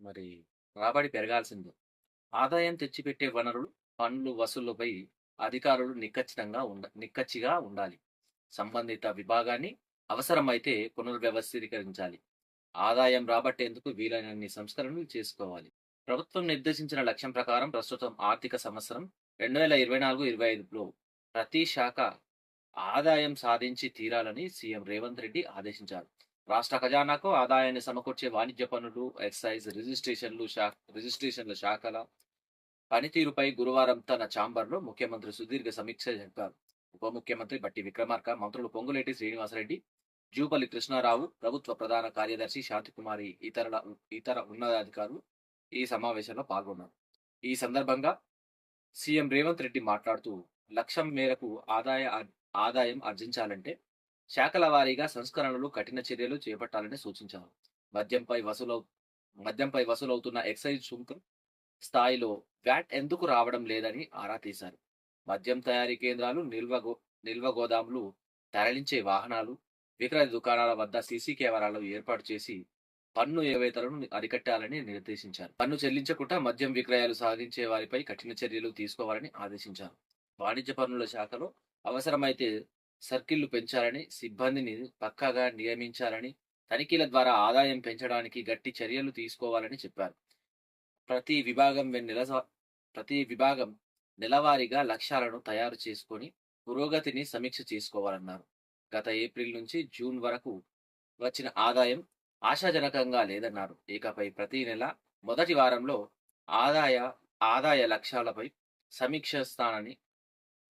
మరి రాబడి పెరగాల్సిందే. ఆదాయం తెచ్చిపెట్టే వనరులు, పన్నులు వసూళ్ళపై అధికారులు నిక్కచ్చితంగా ఉండ నిక్కచ్చిగా ఉండాలి. సంబంధిత విభాగాన్ని అవసరమైతే పునర్వ్యవస్థీకరించాలి. ఆదాయం రాబట్టేందుకు వీలైనన్ని సంస్కరణలు చేసుకోవాలి. ప్రభుత్వం నిర్దేశించిన లక్ష్యం ప్రకారం ప్రస్తుతం ఆర్థిక సంవత్సరం 2024-25లో ప్రతి శాఖ ఆదాయం సాధించి తీరాలని సీఎం రేవంత్ రెడ్డి ఆదేశించారు. రాష్ట్ర ఖజానాకు ఆదాయాన్ని సమకూర్చే వాణిజ్య పనులు ఎక్సైజ్, రిజిస్ట్రేషన్లు శా రిజిస్ట్రేషన్ల శాఖల పనితీరుపై గురువారం తన ఛాంబర్లో ముఖ్యమంత్రి సుదీర్ఘ సమీక్ష జరిపారు. ఉప ముఖ్యమంత్రి బట్టి విక్రమార్క, మంత్రులు పొంగులేటి శ్రీనివాసరెడ్డి, జూపల్లి కృష్ణారావు, ప్రభుత్వ ప్రధాన కార్యదర్శి శాంతికుమారి ఇతరుల ఇతర ఉన్నతాధికారులు ఈ సమావేశంలో పాల్గొన్నారు. ఈ సందర్భంగా సీఎం రేవంత్ రెడ్డి మాట్లాడుతూ లక్ష్యం మేరకు ఆదాయ ఆదాయం ఆర్జించాలంటే శాఖల వారీగా సంస్కరణలు, కఠిన చర్యలు చేపట్టాలని సూచించారు. మద్యంపై వసూలవు మద్యంపై వసూలవుతున్న ఎక్సైజ్ సుంకం స్థాయిలో వ్యాట్ ఎందుకు రావడం లేదని ఆరా తీశారు. మద్యం తయారీ కేంద్రాలు, నిల్వ గో నిల్వ గోదాములు, తరలించే వాహనాలు, విక్రయ దుకాణాల వద్ద సీసీ కెమెరాలు ఏర్పాటు చేసి పన్ను ఏవేతలను అరికట్టాలని నిర్దేశించారు. పన్ను చెల్లించకుండా మద్యం విక్రయాలు సాగించే వారిపై కఠిన చర్యలు తీసుకోవాలని ఆదేశించారు. వాణిజ్య పన్నుల శాఖలో అవసరమైతే సర్కిళ్ళు పెంచాలని, సిబ్బందిని పక్కాగా నియమించాలని, తనిఖీల ద్వారా ఆదాయం పెంచడానికి గట్టి చర్యలు తీసుకోవాలని చెప్పారు. ప్రతి విభాగం నెల ప్రతి విభాగం నెలవారీగా లక్ష్యాలను తయారు చేసుకొని పురోగతిని సమీక్ష చేసుకోవాలన్నారు. గత ఏప్రిల్ నుంచి జూన్ వరకు వచ్చిన ఆదాయం ఆశాజనకంగా లేదన్నారు. ఇకపై ప్రతి నెల మొదటి వారంలో ఆదాయ ఆదాయ లక్ష్యాలపై సమీక్షిస్తానని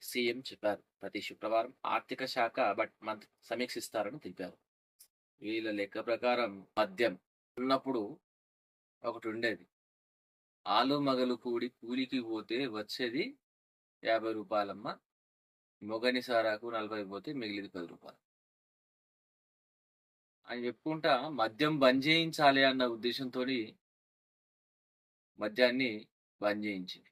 సీఎం చెప్పారు. ప్రతి శుక్రవారం ఆర్థిక శాఖ బట్ మంత్ సమీక్షిస్తారని తెలిపారు. వీళ్ళ లెక్క ప్రకారం మద్యం ఉన్నప్పుడు ఒకటి ఉండేది. ఆలు మగలు కూడి కూలికి పోతే వచ్చేది యాభై రూపాయలమ్మ. మొగని సారాకు నలభై పోతే మిగిలింది పది రూపాయలు. అని చెప్పుకుంటా మద్యం బంద్ చేయించాలి అన్న ఉద్దేశంతో మద్యాన్ని బంద్ చేయించింది.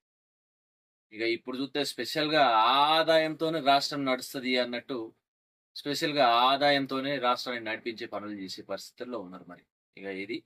ఇక ఇప్పుడు చూస్తే స్పెషల్‌గా ఆదాయంతోనే రాష్ట్రం నడుస్తది అన్నట్టు స్పెషల్‌గా ఆదాయంతోనే రాష్ట్రాన్ని నడిపించే పనులు చేసే పరిస్థితుల్లో ఉన్నారు మరి. ఇక ఇది